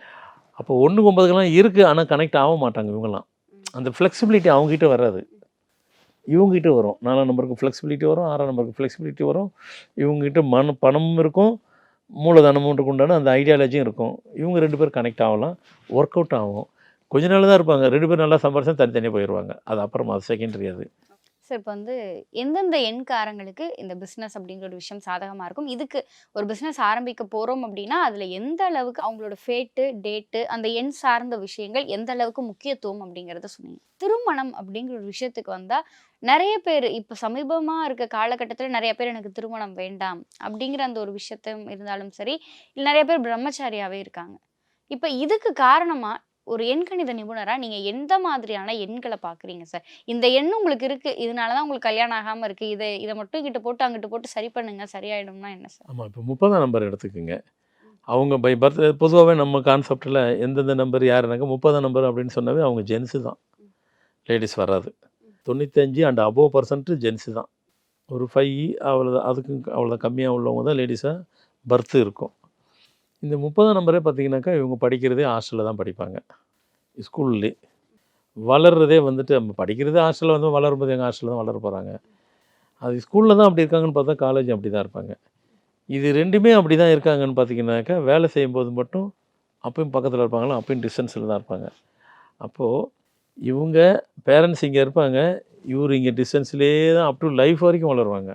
அப்போ ஒன்று ஒன்பதுக்கெல்லாம் இருக்குது ஆனால் கனெக்ட் ஆக மாட்டாங்க இவங்கெல்லாம். அந்த ஃப்ளெக்சிபிலிட்டி அவங்ககிட்ட வராது. இவங்ககிட்ட வரும். நாலாம் நம்பருக்கு ஃப்ளெக்சிபிலிட்டி வரும் ஆறாம் நம்பருக்கு ஃப்ளெக்சிபிலிட்டி வரும். இவங்ககிட்ட மன பணமும் இருக்கும். மூலதனமும் உண்டான அந்த ஐடியாலஜியும் இருக்கும். இவங்க ரெண்டு பேரும் கனெக்ட் ஆகலாம். ஒர்க் அவுட் ஆகும். கொஞ்ச நாள் தான் இருப்பாங்க. ரெண்டு பேரும் நல்லா சம்பாரிச்சா தனித்தனியாக போயிடுவாங்க அது அப்புறமா அது செகண்டரி அது சார் இப்போ வந்து எந்தெந்த எண்காரங்களுக்கு இந்த பிஸ்னஸ் அப்படிங்கிற ஒரு விஷயம் சாதகமாக இருக்கும்? இதுக்கு ஒரு பிஸ்னஸ் ஆரம்பிக்க போகிறோம் அப்படின்னா அதில் எந்த அளவுக்கு அவங்களோட ஃபேட்டு டேட்டு அந்த எண் சார்ந்த விஷயங்கள் எந்த அளவுக்கு முக்கியத்துவம் அப்படிங்கிறத சொன்னீங்க. திருமணம் அப்படிங்கிற ஒரு விஷயத்துக்கு வந்தால் நிறைய பேர் இப்போ சமீபமாக இருக்க காலகட்டத்தில் நிறைய பேர் எனக்கு திருமணம் வேண்டாம் அப்படிங்கிற அந்த ஒரு விஷயத்தையும் இருந்தாலும் சரி இல்லை நிறைய பேர் பிரம்மச்சாரியாகவே இருக்காங்க. இப்போ இதுக்கு காரணமாக ஒரு எண்கணித நிபுணரா நீங்க எந்த மாதிரியான எண்களை பாக்குறீங்க சார்? இந்த எண் உங்களுக்கு இருக்கு இதனாலதான் உங்களுக்கு கல்யாணம் ஆகாம இருக்கு இதை இதை மட்டும் இங்கிட்டு போட்டு அங்கிட்டு போட்டு சரி பண்ணுங்க சரியாயிடும்னா என்ன சார்? ஆமாம் இப்போ முப்பதாம் நம்பர் எடுத்துக்கோங்க. அவங்க பை பர்த் பொதுவாகவே நம்ம கான்செப்டில் எந்தெந்த நம்பர் யாருனாக்கா முப்பதாம் நம்பர் அப்படின்னு சொன்னாவே அவங்க ஜென்ஸு தான். லேடிஸ் வராது. தொண்ணூத்தஞ்சு அண்ட் அபோவ் பர்சன்ட் ஜென்ஸு தான். ஒரு ஃபைவ் அவ்வளோதான் அதுக்கும் அவ்வளோதான் கம்மியாக உள்ளவங்க தான் லேடிஸாக பர்த்து இருக்கும். இந்த முப்பதாம் நம்பரே பார்த்தீங்கன்னாக்கா இவங்க படிக்கிறதே ஹாஸ்டலில் தான் படிப்பாங்க. ஸ்கூல்லே. வளர்றதே வந்துட்டு நம்ம படிக்கிறதே ஹாஸ்டலில் வந்து வளரும்போது எங்கள் ஹாஸ்டலில் தான் வளர போகிறாங்க அது ஸ்கூலில் தான் அப்படி இருக்காங்கன்னு பார்த்தா காலேஜ் அப்படி தான் இருப்பாங்க. இது ரெண்டுமே அப்படி தான் இருக்காங்கன்னு பார்த்தீங்கன்னாக்கா வேலை செய்யும்போது மட்டும் அப்பயும் பக்கத்தில் இருப்பாங்களா அப்பயும் டிஸ்டன்ஸில் தான் இருப்பாங்க. அப்போது இவங்க பேரண்ட்ஸ் இங்கே இருப்பாங்க இவர் இங்கே டிஸ்டன்ஸ்லேயே தான் அப் டு லைஃப் வரைக்கும் வளருவாங்க.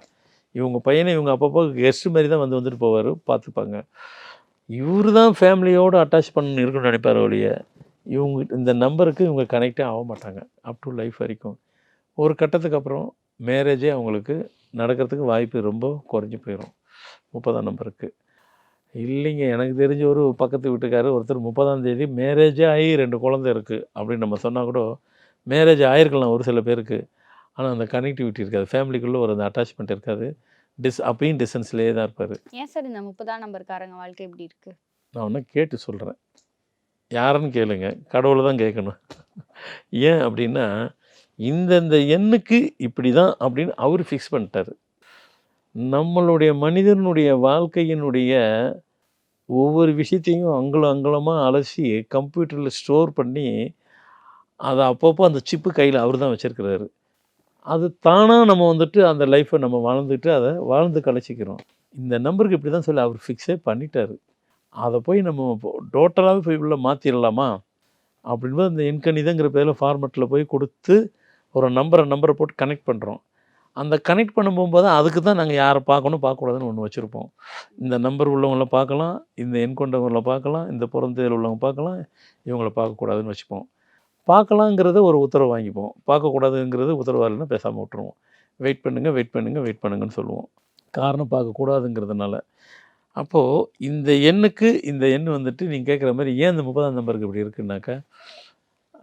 இவங்க பையனை இவங்க அப்பப்போ கெஸ்ட் மாதிரி தான் வந்து வந்துட்டு போவார் பார்த்துப்பாங்க. இவர் தான் ஃபேமிலியோடு அட்டாச் பண்ணு இருக்கணும்னு நினைப்பார் ஒழிய இவங்க இந்த நம்பருக்கு இவங்க கனெக்டே ஆக மாட்டாங்க அப் டு லைஃப் வரைக்கும். ஒரு கட்டத்துக்கு அப்புறம் மேரேஜே அவங்களுக்கு நடக்கிறதுக்கு வாய்ப்பு ரொம்ப குறைஞ்சி போயிடும் முப்பதாம் நம்பருக்கு. இல்லைங்க எனக்கு தெரிஞ்ச ஒரு பக்கத்து வீட்டுக்காரர் ஒருத்தர் முப்பதாம் தேதி மேரேஜே ஆகி ரெண்டு குழந்தை இருக்குது அப்படின்னு நம்ம சொன்னால் கூட மேரேஜ் ஆகிருக்கலாம் ஒரு சில பேருக்கு ஆனால் அந்த கனெக்டிவிட்டி இருக்காது ஃபேமிலிக்குள்ளே ஒரு அந்த அட்டாச்மெண்ட் இருக்காது. டிஸ் அப்பயும் டிஸ்டன்ஸ்லேயே தான் இருப்பார். ஏன் சார் இந்த முப்பதாம் நம்பர்காரங்க வாழ்க்கை எப்படி இருக்கு? நான் ஒன்று கேட்டு சொல்கிறேன் யாருன்னு கேளுங்க. கடவுளை தான் கேட்கணும். ஏன் அப்படின்னா இந்தந்த எண்ணுக்கு இப்படி தான் அப்படின்னு அவர் ஃபிக்ஸ் பண்ணிட்டாரு. நம்மளுடைய மனிதனுடைய வாழ்க்கையினுடைய ஒவ்வொரு விஷயத்தையும் அங்குலம் அங்குலமாக அலசி கம்ப்யூட்டரில் ஸ்டோர் பண்ணி அதை அப்பப்போ அந்த சிப்பு கையில் அவர் தான் வச்சுருக்கிறாரு. அது தானாக நம்ம வந்துட்டு அந்த லைஃப்பை நம்ம வாழ்ந்துட்டு அதை வாழ்ந்து கழிச்சிக்கிறோம். இந்த நம்பருக்கு இப்படி தான் சொல்லி அவர் ஃபிக்ஸே பண்ணிட்டார். அதை போய் நம்ம டோட்டலாகவே போய் உள்ள மாற்றிடலாமா அப்படின்போது அந்த எண்கணிதங்கிற பேரில் ஃபார்மெட்டில் போய் கொடுத்து ஒரு நம்பரை நம்பரை போட்டு கனெக்ட் பண்ணுறோம் அந்த கனெக்ட் பண்ண போகும்போது அதுக்கு தான் நாங்கள் யாரை பார்க்கணும் பார்க்கக்கூடாதுன்னு ஒன்று வச்சுருப்போம். இந்த நம்பர் உள்ளவங்கள பார்க்கலாம் இந்த எண் கொண்டவங்கள பார்க்கலாம் இந்த பிறந்ததில் உள்ளவங்க பார்க்கலாம் இவங்கள பார்க்கக்கூடாதுன்னு வச்சுப்போம். பார்க்கலாங்கிறத ஒரு உத்தரவு வாங்கிப்போம். பார்க்கக்கூடாதுங்கிறது உத்தரவு இல்லைன்னா பேசாமல் விட்டுருவோம். வெயிட் பண்ணுங்கள் வெயிட் பண்ணுங்கள் வெயிட் பண்ணுங்கன்னு சொல்லுவோம். காரணம் பார்க்கக்கூடாதுங்கிறதுனால. அப்போது இந்த எண்ணுக்கு இந்த எண் வந்துட்டு நீங்கள் கேட்குற மாதிரி ஏன் இந்த முப்பதாம் நம்பருக்கு இப்படி இருக்குன்னாக்கா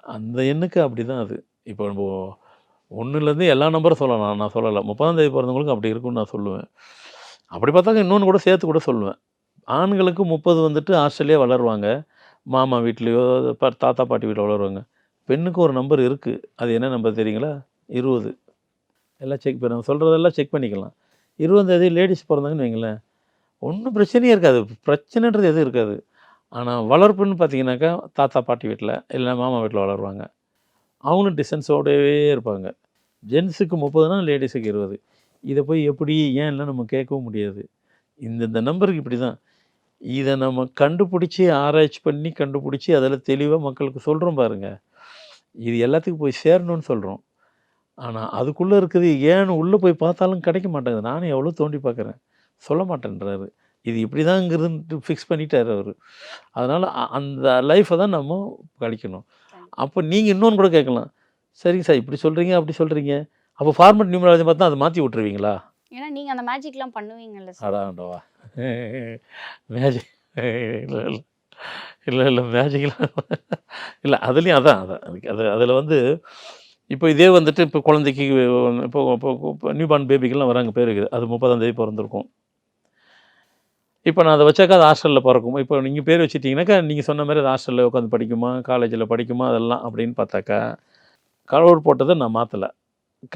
அந்த எண்ணுக்கு அப்படி தான் அது. இப்போ நம்ம ஒன்றுலேருந்து எல்லா நம்பரும் சொல்லலாம். நான் சொல்லலை. முப்பதாம் தேதி பிறந்தவங்களுக்கு அப்படி இருக்கும்னு நான் சொல்லுவேன். அப்படி பார்த்தாக்க இன்னொன்று கூட சேர்த்து கூட சொல்லுவேன். ஆண்களுக்கு முப்பது வந்துட்டு ஆஸ்திரேலியா வளருவாங்க. மாமா வீட்லேயோ பா- தாத்தா பாட்டி வீட்டில் வளருவாங்க. பெண்ணுக்கு ஒரு நம்பர் இருக்குது அது என்ன நம்பர் தெரியுங்களா? இருபது. எல்லாம் செக் பண்ண. சொல்கிறதெல்லாம் செக் பண்ணிக்கலாம். இருபதாந்தேதி லேடிஸ் பிறந்தாங்கன்னு வைங்களேன். ஒன்றும் பிரச்சனையே இருக்காது. பிரச்சனைன்றது எதுவும் இருக்காது. ஆனால் வளர்ப்புன்னு பார்த்தீங்கன்னாக்கா தாத்தா பாட்டி வீட்டில் இல்லை மாமா வீட்டில் வளருவாங்க. அவங்களும் டிஸ்டன்ஸோடவே இருப்பாங்க. ஜென்ஸுக்கு முப்பதுனா லேடிஸுக்கு இருபது. இதை போய் எப்படி ஏன் இல்லை நம்ம கேட்கவும் முடியாது. இந்தந்த நம்பருக்கு இப்படி தான் இதை நம்ம கண்டுபிடிச்சி ஆராய்ச்சி பண்ணி கண்டுபிடிச்சி அதில் தெளிவாக மக்களுக்கு சொல்கிறோம் பாருங்கள் இது எல்லாத்துக்கும் போய் சேரணும்னு சொல்கிறோம் ஆனால் அதுக்குள்ளே இருக்குது ஏன்னு உள்ளே போய் பார்த்தாலும் கிடைக்க மாட்டேங்குது. நானும் எவ்வளோ தோண்டி பார்க்குறேன். சொல்ல மாட்டேன்றாரு. இது இப்படி தாங்கிறது ஃபிக்ஸ் பண்ணிட்டார் அவர். அதனால் அந்த லைஃப்பை தான் நம்ம கழிக்கணும். அப்போ நீங்கள் இன்னொன்று கூட கேட்கலாம். சரிங்க சார் இப்படி சொல்கிறீங்க அப்படி சொல்கிறீங்க அப்போ ஃபார்மட் நியூமராலஜி பார்த்தா அதை மாற்றி விட்டுருவீங்களா? ஏன்னா நீங்க அந்த மேஜிக்லாம் பண்ணுவீங்கல்ல சார். அடாண்டவா மேஜிக் இல்லை இல்லை இல்லை இல்லை அதுலேயும் அதான் அதான். அதுக்கு அது அதில் வந்து இப்போ இதே வந்துட்டு இப்போ குழந்தைக்கு இப்போ இப்போ நியூ பார்ன் பேபிக்கெல்லாம் வராங்க பேர் இருக்குது. அது முப்பதாம் தேதி பிறந்திருக்கும். இப்போ நான் அதை வச்சாக்கா அது ஹாஸ்டலில் பிறக்கும். இப்போ நீங்கள் பேர் வச்சிட்டிங்கனாக்கா நீங்கள் சொன்ன மாதிரி அது ஹாஸ்டலில் உட்காந்து படிக்குமா காலேஜில் படிக்குமா அதெல்லாம் அப்படின்னு பார்த்தாக்கா கடவுள் போட்டதை நான் மாற்றலை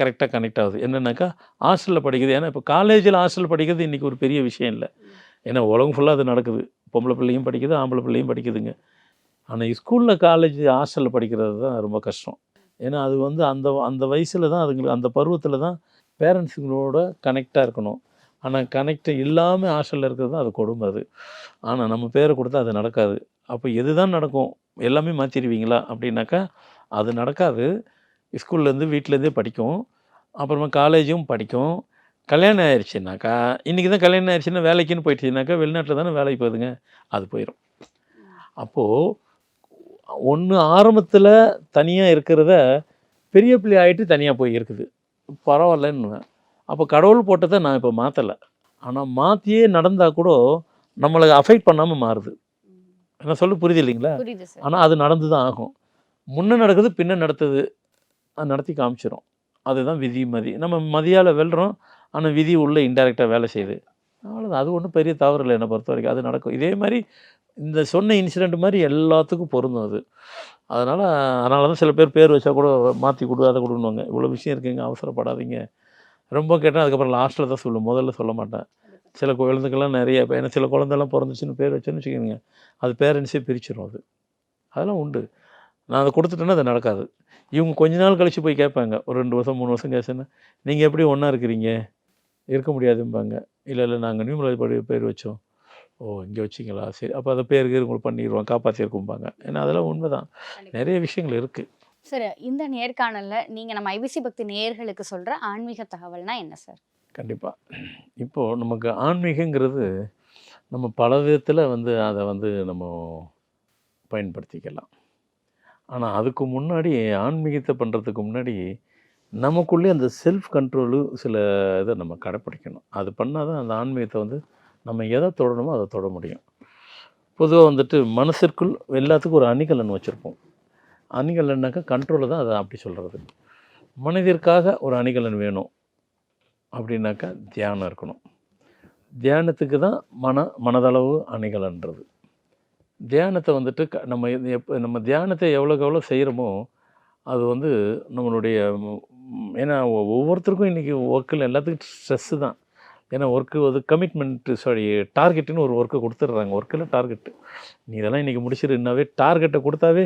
கரெக்டாக கனெக்ட் ஆகுது. என்னென்னாக்கா ஹாஸ்டலில் படிக்குது. ஏன்னா இப்போ காலேஜில் ஹாஸ்டல் படிக்கிறது இன்றைக்கி ஒரு பெரிய விஷயம் இல்லை. ஏன்னா உலகம் ஃபுல்லாக அது நடக்குது. பொம்பளை பிள்ளையும் படிக்குது ஆம்பளை பிள்ளையும் படிக்குதுங்க. ஆனால் ஸ்கூலில் காலேஜ் ஹாஸ்டலில் படிக்கிறது தான் ரொம்ப கஷ்டம். ஏன்னா அது வந்து அந்த அந்த வயசில் தான் அதுங்களுக்கு அந்த பருவத்தில் தான் பேரண்ட்ஸுங்களோட கனெக்டாக இருக்கணும். ஆனால் கனெக்ட் இல்லாமல் ஹாஸ்டலில் இருக்கிறது தான் அது கொடுமை அது. ஆனால் நம்ம பேரை கொடுத்தா அது நடக்காது. அப்போ எது தான் நடக்கும்? எல்லாமே மாற்றிடுவீங்களா அப்படின்னாக்கா அது நடக்காது. ஸ்கூல்லேருந்து வீட்டிலேருந்தே படிக்கும். அப்புறமா காலேஜும் படிக்கும். கல்யாணம் ஆயிடுச்சுனாக்கா இன்றைக்கி தான் கல்யாணம் ஆயிடுச்சுன்னா வேலைக்குன்னு போயிடுச்சுனாக்கா வெளிநாட்டில் தானே வேலைக்கு போகுதுங்க. அது போயிடும் அப்போது ஒன்று ஆரம்பத்தில் தனியாக இருக்கிறத பெரிய பிள்ளை ஆகிட்டு தனியாக போய் இருக்குது. பரவாயில்லன்னு அப்போ கடவுள் போட்டதை நான் இப்போ மாற்றலை ஆனால் மாற்றியே நடந்தால் கூட நம்மளை அஃபெக்ட் பண்ணாமல் மாறுது. என்ன சொல்ல புரியுது இல்லைங்களா? ஆனால் அது நடந்து தான் ஆகும். முன்ன நடக்குது பின்ன நடத்துது அது நடத்தி காமிச்சிரும். அதுதான் விதி மதி. நம்ம மதியால் வெல்றோம் ஆனால் விதி உள்ளே இன்டெரக்டாக வேலை செய்யுது. அவ்வளோதான் அது ஒன்றும் பெரிய தவறு இல்லை என்னை பொறுத்த வரைக்கும் அது நடக்கும். இதே மாதிரி இந்த சொன்ன இன்சிடெண்ட் மாதிரி எல்லாத்துக்கும் பொருந்தும் அது. அதனால் அதனால தான் சில பேர் பேர் வச்சா கூட மாற்றி கொடு அதை கொடுன்னுவாங்க. இவ்வளோ விஷயம் இருக்குங்க அவசரப்படாதீங்க. ரொம்ப கேட்டால் அதுக்கப்புறம் லாஸ்ட்டில் தான் சொல்லுவேன் முதல்ல சொல்ல மாட்டேன். சில குழந்தைக்கெல்லாம் நிறைய இப்போ ஏன்னா சில குழந்தைலாம் பிறந்துச்சுன்னு பேர் வச்சேன்னு வச்சுக்கோங்க. அது பேரண்ட்ஸே பிரிச்சிடும் அது. அதெல்லாம் உண்டு. நான் அதை கொடுத்துட்டேன்னா அது நடக்காது. இவங்க கொஞ்ச நாள் கழித்து போய் கேட்பாங்க. ஒரு ரெண்டு வருஷம் மூணு வருஷம் கேசுன்னா நீங்கள் எப்படி ஒன்றா இருக்கிறீங்க? இருக்க முடியாதும்பாங்க. இல்லை இல்லை நாங்கள் நியூமராஜ் படி பேர் வச்சோம். ஓ இங்கே வச்சிங்களா? சரி அப்போ அதை பேருக்கு உங்களுக்கு பண்ணிடுவோம் காப்பாற்றிருக்கும்பாங்க ஏன்னா அதெல்லாம் உண்மை தான் நிறைய விஷயங்கள் இருக்குது சார் இந்த நேர்காணல்ல நீங்க நம்ம ஐபிசி பக்தி நேயர்களுக்கு சொல்ற ஆன்மீக தகவல்னா என்ன சார்? கண்டிப்பாக இப்போது நமக்கு ஆன்மீகங்கிறது நம்ம பல விதத்தில் வந்து அதை வந்து நம்ம பயன்படுத்திக்கலாம். ஆனால் அதுக்கு முன்னாடி ஆன்மீகத்தை பண்ணுறதுக்கு முன்னாடி நமக்குள்ளே அந்த செல்ஃப் கண்ட்ரோலு சில இதை நம்ம கடைப்பிடிக்கணும். அது பண்ணால் தான் அந்த ஆன்மீகத்தை வந்து நம்ம எதை தொடணுமோ அதை தொட முடியும். பொதுவாக வந்துட்டு மனசிற்குள் எல்லாத்துக்கும் ஒரு அணிகலன் வச்சுருப்போம். அணிகலன்னாக்கா கண்ட்ரோலை தான் அதை அப்படி சொல்கிறது மனிதருக்காக ஒரு அணிகலன் வேணும் அப்படின்னாக்கா தியானம் இருக்கணும். தியானத்துக்கு தான் மன மனதளவு அணிகலன்றது. தியானத்தை வந்துட்டு க நம்ம எப்போ நம்ம தியானத்தை எவ்வளோக்கு எவ்வளோ செய்கிறோமோ அது வந்து நம்மளுடைய ஏன்னா ஒவ்வொருத்தருக்கும் இன்றைக்கி ஒர்க்கில் எல்லாத்துக்கும் ஸ்ட்ரெஸ்ஸு தான். ஏன்னா ஒர்க்கு வந்து கமிட்மெண்ட்டு சாரி டார்கெட்டுன்னு ஒரு ஒர்க்கை கொடுத்துட்றாங்க. ஒர்க்கில் டார்கெட்டு நீ இதெல்லாம் இன்றைக்கி முடிச்சிருந்தாவே டார்கெட்டை கொடுத்தாவே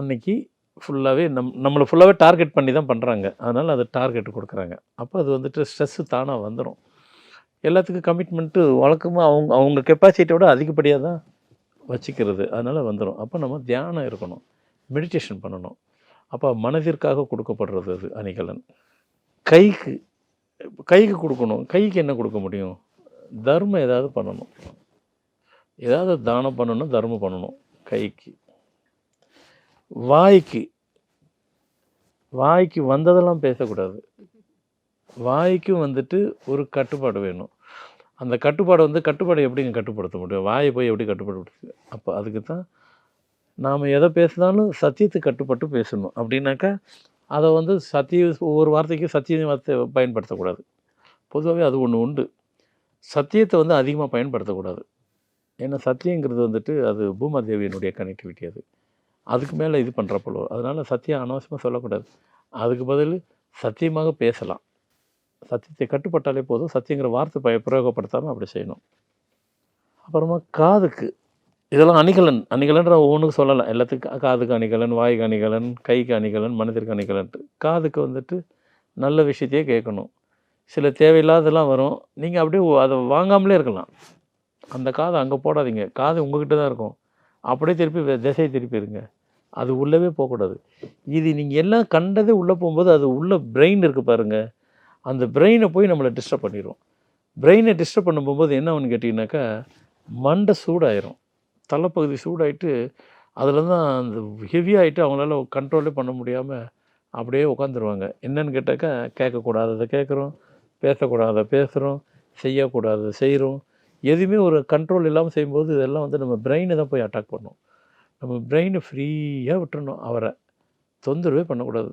அன்றைக்கி ஃபுல்லாகவே நம் நம்மளை ஃபுல்லாகவே டார்கெட் பண்ணி தான் பண்ணுறாங்க அதனால் அது டார்கெட் கொடுக்குறாங்க. அப்போ அது வந்துட்டு ஸ்ட்ரெஸ்ஸு தானாக வந்துடும் எல்லாத்துக்கும் கமிட்மெண்ட்டு வழக்கமாக அவங்க அவங்க கெப்பாசிட்டியோட அதிகப்படியாக தான் வச்சுக்கிறது. அதனால் வந்துடும் அப்போ நம்ம தியானம் இருக்கணும். மெடிடேஷன் பண்ணணும். அப்போ மனதிற்காக கொடுக்கப்படுறது அது அணிகலன். கைக்கு கைக்கு கொடுக்கணும். கைக்கு என்ன கொடுக்க முடியும்? தர்மம் ஏதாவது பண்ணணும். ஏதாவது தானம் பண்ணணும் தர்மம் பண்ணணும் கைக்கு. வாய்க்கு. வாய்க்கு வந்ததெல்லாம் பேசக்கூடாது. வாய்க்கும் வந்துட்டு ஒரு கட்டுப்பாடு வேணும். அந்த கட்டுப்பாடு வந்து கட்டுப்பாடு எப்படிங்க கட்டுப்படுத்த முடியும்? வாயை போய் எப்படி கட்டுப்படுத்த அப்போ அதுக்கு தான் நாம் எதை பேசினாலும் சத்தியத்துக்கு கட்டுப்பட்டு பேசணும். அப்படின்னாக்கா அதை வந்து சத்திய ஒவ்வொரு வார்த்தைக்கும் சத்திய வார்த்தை பயன்படுத்தக்கூடாது. பொதுவாகவே அது ஒன்று உண்டு. சத்தியத்தை வந்து அதிகமாக பயன்படுத்தக்கூடாது. ஏன்னா சத்தியங்கிறது வந்துட்டு அது பூமாதேவியினுடைய கனெக்டிவிட்டி அது. அதுக்கு மேலே இது பண்ணுறப்போ அதனால் சத்தியம் அனாவசியமாக சொல்லக்கூடாது. அதுக்கு பதில் சத்தியமாக பேசலாம். சத்தியத்தை கட்டுப்பட்டாலே போதும். சத்தியங்கிற வார்த்தை பய பிரயோகப்படுத்தாமல் அப்படி செய்யணும். அப்புறமா காதுக்கு இதெல்லாம் அணிகலன். அணிகலன்ற ஒவ்வொன்றுக்கு சொல்லலாம். எல்லாத்துக்கும் காதுக்கு அணிகலன் வாய்க்கு அணிகலன் கைக்கு அணிகலன் மனதிற்கு அணிகலன்ட்டு காதுக்கு வந்துட்டு நல்ல விஷயத்தையே கேட்கணும். சில தேவையில்லாததெல்லாம் வரும். நீங்கள் அப்படியே அதை வாங்காமலே இருக்கலாம். அந்த காதை அங்கே போடாதீங்க. காது உங்ககிட்ட தான் இருக்கும். அப்படியே திருப்பி திசையை திருப்பி இருங்க. அது உள்ளவே போகக்கூடாது. இது நீங்கள் எல்லாம் கண்டதே உள்ளே போகும்போது அது உள்ள பிரெயின் இருக்குது பாருங்க. அந்த பிரெயினை போய் நம்மளை டிஸ்டர்ப் பண்ணிடும் பிரெயினை டிஸ்டர்ப் பண்ணும்போது போகும்போது என்ன ஒன்று கேட்டிங்கனாக்கா மண்டை சூடாயிரும். தலைப்பகுதி சூடாயிட்டு அதில் தான் அந்த ஹெவியாகிட்டு அவங்களால கண்ட்ரோலே பண்ண முடியாமல் அப்படியே உட்காந்துருவாங்க என்னன்னு கேட்டாக்கா கேட்கக்கூடாததை கேட்குறோம் பேசக்கூடாததை பேசுகிறோம் செய்யக்கூடாததை செய்கிறோம் எதுவுமே ஒரு கண்ட்ரோல் இல்லாமல் செய்யும்போது இதெல்லாம் வந்து நம்ம பிரெயினை தான் போய் அட்டாக் பண்ணும். நம்ம பிரெயினை ஃப்ரீயாக விட்டுறணும். அவரை தொந்தரவே பண்ணக்கூடாது.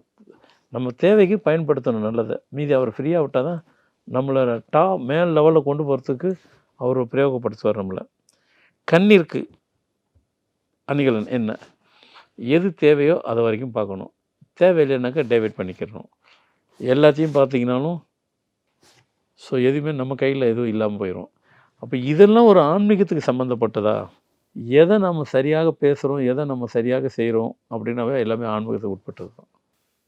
நம்ம தேவைக்கு பயன்படுத்தணும் நல்லதை. மீதி அவர் ஃப்ரீயாக விட்டால் தான் நம்மளை டா மேல் லெவலில் கொண்டு போகிறதுக்கு அவர் பிரயோகப்படுத்துவார் நம்மளை. கண்ணிற்கு அணிகலன் என்ன? எது தேவையோ அது வரைக்கும் பார்க்கணும். தேவையில்லைனாக்கா டேவிட் பண்ணிக்கிறணும். எல்லாத்தையும் பார்த்தீங்கன்னாலும் ஸோ எதுவுமே நம்ம கையில் எதுவும் இல்லாமல் போயிடும் அப்போ இதெல்லாம் ஒரு ஆன்மீகத்துக்கு சம்மந்தப்பட்டதா எதை நம்ம சரியாக பேசுகிறோம் எதை நம்ம சரியாக செய்கிறோம் அப்படின்னாவே எல்லாமே ஆன்மீகத்துக்கு உட்பட்டது தான்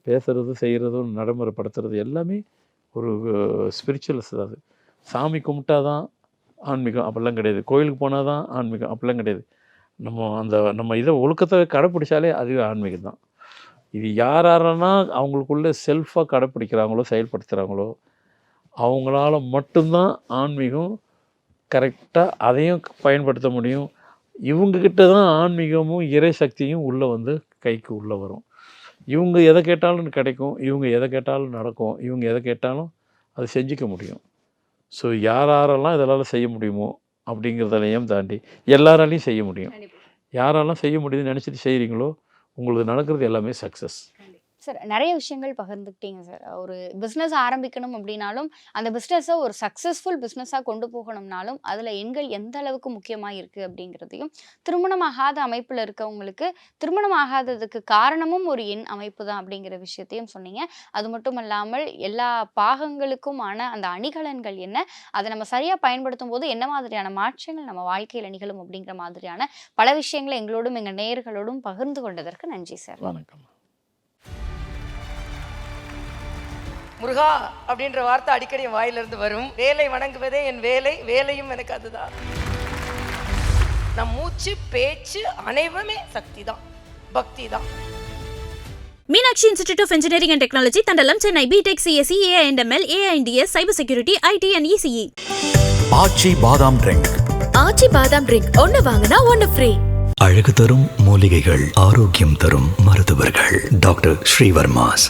பேசுகிறது செய்கிறதும் நடைமுறைப்படுத்துறது எல்லாமே ஒரு ஸ்பிரிச்சுவல்ஸ் அது. சாமி கும்பிட்டா தான் ஆன்மீகம் அப்படிலாம் கிடையாது. கோயிலுக்கு போனால் தான் ஆன்மீகம் அப்படிலாம் கிடையாது. நம்ம அந்த நம்ம இதை ஒழுக்கத்தை கடைப்பிடிச்சாலே அதுவே ஆன்மீகம் தான். இது யார் யாரெல்லாம் அவங்களுக்குள்ளே செல்ஃபாக கடைப்பிடிக்கிறாங்களோ செயல்படுத்துகிறாங்களோ அவங்களால மட்டும்தான் ஆன்மீகம் கரெக்டாக அதையும் பயன்படுத்த முடியும். இவங்கக்கிட்ட தான் ஆன்மீகமும் இறை சக்தியும் உள்ளே வந்து கைக்கு உள்ளே வரும். இவங்க எதை கேட்டாலும் கிடைக்கும் இவங்க எதை கேட்டாலும் நடக்கும் இவங்க எதை கேட்டாலும் அது செஞ்சுக்க முடியும். ஸோ யார் யாரெல்லாம் இதெல்லாம் செய்ய முடியுமோ அப்படிங்கிறதையும் தாண்டி எல்லாராலையும் செய்ய முடியும். யாரெல்லாம் செய்ய முடியுதுன்னு நினச்சிட்டு செய்கிறீங்களோ உங்களுக்கு நடக்கிறது எல்லாமே சக்ஸஸ் சார் நிறைய விஷயங்கள் பகிர்ந்துக்கிட்டீங்க சார். ஒரு பிஸ்னஸ் ஆரம்பிக்கணும் அப்படின்னாலும் அந்த பிஸ்னஸை ஒரு சக்ஸஸ்ஃபுல் பிஸ்னஸாக கொண்டு போகணும்னாலும் அதில் எண்கள் எந்த அளவுக்கு முக்கியமாக இருக்குது அப்படிங்கிறதையும் திருமணமாகாத அமைப்பில் இருக்கவங்களுக்கு திருமணம் ஆகாததுக்கு காரணமும் ஒரு எண் அமைப்பு தான் அப்படிங்கிற விஷயத்தையும் சொன்னீங்க. அது மட்டும் இல்லாமல் எல்லா பாகங்களுக்குமான அந்த அணிகலன்கள் என்ன அதை நம்ம சரியாக பயன்படுத்தும் போது என்ன மாதிரியான மாற்றங்கள் நம்ம வாழ்க்கையில் நிகழும் அப்படிங்கிற மாதிரியான பல விஷயங்களை எங்களோடும் எங்கள் நேயர்களோடும் பகிர்ந்து கொண்டதற்கு நன்றி சார். வணக்கம். முருகா அப்படின்ற வார்த்தை அடிக்கடி என் வாயிலிருந்து வரும். வேலை வணங்குவதே என் வேலை வேலையும் எனக்கு அதுதான். நம் மூச்சு பேச்சு அனைவருமே சக்தி தான் பக்தி தான் Meenakshi institute of engineering and technology Thandalam Chennai. B Tech CSE AIML AIDS cyber security IT and ECE Aachi Badam drink. Aachi பாதாம் ட்ரிங்க். ஒன்னு வாங்கினா ஒன்னு ஃப்ரீ. அழகு தரும் மூலிகைகள் ஆரோக்கியம் தரும் மருத்துவர்கள். டாக்டர் ஸ்ரீவர்மாஸ்.